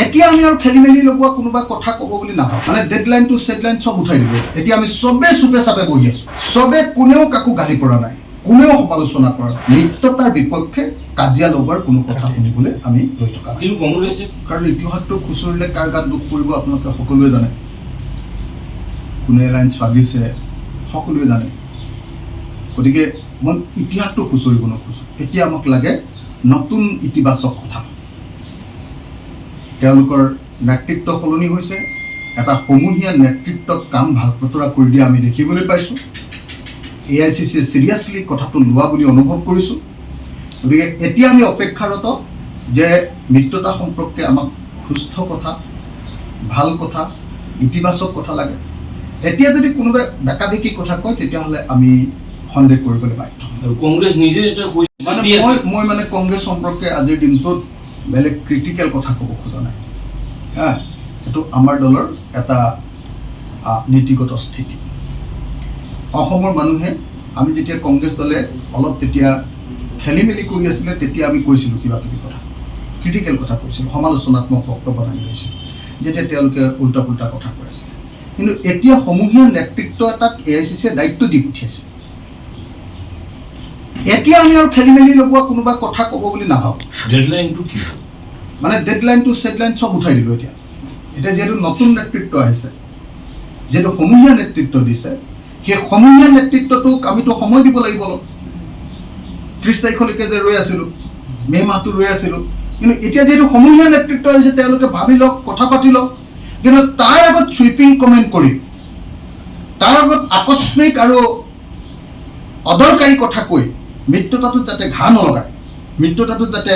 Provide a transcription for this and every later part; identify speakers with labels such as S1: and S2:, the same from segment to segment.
S1: এতিয়া আমি আৰু খেলি মেলি লগোৱা কোনোবা কথা ক'ব বুলি নাভাবোঁ। মানে ডেডলাইন টু চেডলাইন চব উঠাই দিব। এতিয়া আমি চবে চুপে চাপে বহি আছোঁ। চবে কোনেও কাকো গালি পৰা নাই। কোনেও সমালোচনা কৰা মিত্ৰতাৰ বিপক্ষে কাজিয়া লগোৱাৰ কোনো কথা শুনিবলৈ আমি ৰৈ থকা কাৰণ ইতিহাসটো খুচৰিলে কাৰ গাত দুখ পৰিব আপোনালোকে সকলোৱে জানে। কোনে এলায়েন্স ভাবিছে সকলোৱে জানে। গতিকে মই ইতিহাসটো খুচৰিব নোখোজোঁ। এতিয়া আমাক লাগে নতুন ইতিবাচক কথা। তেওঁলোকৰ নেতৃত্ব সলনি হৈছে। এটা সমূহীয়া নেতৃত্বত কাম ভাগ বতৰা কৰি দিয়া আমি দেখিবলৈ পাইছোঁ। এ আই চি চিয়ে চিৰিয়াছলি কথাটো লোৱা বুলি অনুভৱ কৰিছোঁ। গতিকে এতিয়া আমি অপেক্ষাৰত যে মিত্ৰতা সম্পৰ্কে আমাক সুস্থ কথা ভালো কথা ইতিবাচক কথা লাগে। এতিয়া যদি কোনোবাই বেকাবেকি কথা কয় তেতিয়াহ'লে আমি সন্দেহ কৰিবলৈ বাধ্য
S2: কংগ্ৰেছ নিজে
S1: মানে মই মই মানে কংগ্ৰেছ সম্পৰ্কে আজিৰ দিনটোত বেলেগ ক্ৰিটিকেল কথা ক'ব খোজা নাই। হা এইটো আমাৰ দলৰ এটা নীতিগত স্থিতি। অসমৰ মানুহে, আমি যেতিয়া কংগ্ৰেছ দলে অলপ তেতিয়া খেলি মেলি কৰি আছিলে, তেতিয়া আমি কৈছিলোঁ কিবা কিবি কথা। ক্ৰিটিকেল কথা কৈছিলোঁ, সমালোচনাত্মক বক্তব্য দাঙি লৈছিলোঁ যেতিয়া তেওঁলোকে উল্টা পুল্টা কথা কৈ আছিল। কিন্তু এতিয়া সমূহীয়া নেতৃত্ব এটাক এ আই চি চিয়ে দায়িত্ব দি পঠিয়াইছে। এতিয়া আমি আৰু খেলি মেলি লগোৱা কোনোবা কথা ক'ব বুলি নাভাবোঁ।
S2: ডেডলাইনটো কি?
S1: মানে ডেডলাইন টু চেডলাইন চব উঠাই দিলোঁ এতিয়া। এতিয়া যিহেতু নতুন নেতৃত্ব আহিছে যিহেতু সমূহীয়া নেতৃত্ব দিছে সেই সমূহীয়া নেতৃত্বটোক আমিতো সময় দিব লাগিব অলপ। ত্ৰিছ তাৰিখলৈকে যে ৰৈ আছিলোঁ মে' মাহটো ৰৈ আছিলোঁ। কিন্তু এতিয়া যিহেতু সমূহীয়া নেতৃত্ব আহিছে তেওঁলোকে ভাবি লওক কথা পাতি লওক। কিন্তু তাৰ আগত চুইপিং কমেণ্ট কৰি তাৰ আগত আকস্মিক আৰু অদৰকাৰী কথা কৈ মিত্ৰতাটোত যাতে ঘাঁ নলগায় মিত্ৰতাটোত যাতে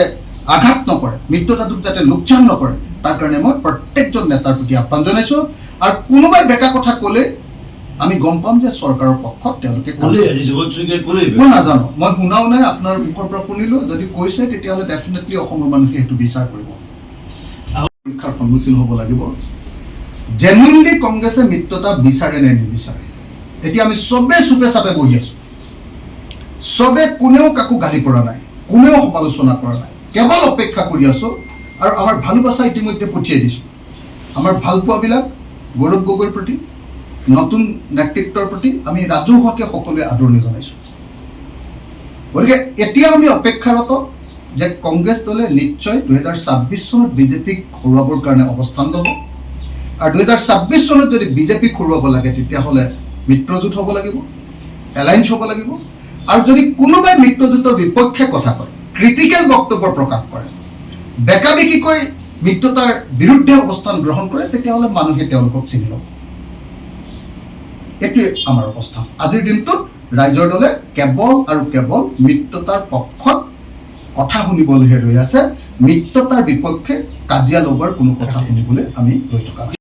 S1: আঘাত নকৰে মিত্ৰতাটোক যাতে লোকচান নকৰে তাৰ কাৰণে মই প্ৰত্যেকজন নেতাৰ প্ৰতি আহ্বান জনাইছোঁ। আৰু কোনোবাই বেকা কথা ক'লে আমি গম পাম যে চৰকাৰৰ পক্ষত তেওঁলোকে মই নাজানো। মই শুনাও নাই আপোনাৰ মুখৰ পৰা শুনিলোঁ। যদি কৈছে তেতিয়াহ'লে ডেফিনেটলি অসমৰ মানুহে সেইটো বিচাৰ কৰিব। পৰীক্ষাৰ সন্মুখীন হ'ব লাগিব। জেনুইনলি কংগ্ৰেছে মিত্ৰতা বিচাৰে নে নিবিচাৰে? এতিয়া আমি চবে চুপে চাপে বহি আছোঁ। চবে কোনেও কাকো গালি পৰা নাই, কোনেও সমালোচনা কৰা নাই। কেৱল অপেক্ষা কৰি আছোঁ আৰু আমাৰ ভালোবাসা ইতিমধ্যে পঠিয়াই দিছোঁ। আমাৰ ভালপোৱাবিলাক গৌৰৱ গগৈৰ প্ৰতি, নতুন নেতৃত্বৰ প্ৰতি আমি ৰাজহুৱাকৈ সকলোৱে আদৰণি জনাইছোঁ। গতিকে এতিয়া আমি অপেক্ষাৰত যে কংগ্ৰেছ দলে নিশ্চয় দুহেজাৰ ছাব্বিছ চনত বিজেপিক হৰুৱাবৰ কাৰণে অৱস্থান ল'ব। আৰু দুহেজাৰ ছাব্বিছ চনত যদি বিজেপিক হৰুৱাব লাগে, তেতিয়াহ'লে মিত্ৰজোঁট হ'ব লাগিব, এলায়েন্স হ'ব লাগিব। আৰু যদি কোনোবাই মিত্ৰজোঁটৰ বিপক্ষে কথা কয় ক্ৰিটিকেল বক্তব্য প্ৰকাশ কৰে, বেকাবেকিকৈ মিত্ৰতাৰ বিৰুদ্ধে অৱস্থান গ্ৰহণ কৰে, তেতিয়াহ'লে মানুহে তেওঁলোকক চিনি ল'ব। এইটোৱে আমাৰ অৱস্থা। আজিৰ দিনটোত ৰাইজৰ দলে কেৱল আৰু কেৱল মিত্ৰতাৰ পক্ষত কথা শুনিবলৈহে ৰৈ আছে। মিত্ৰতাৰ বিপক্ষে কাজিয়া লগোৱাৰ কোনো কথা শুনিবলৈ আমি ৰৈ থকা নাই।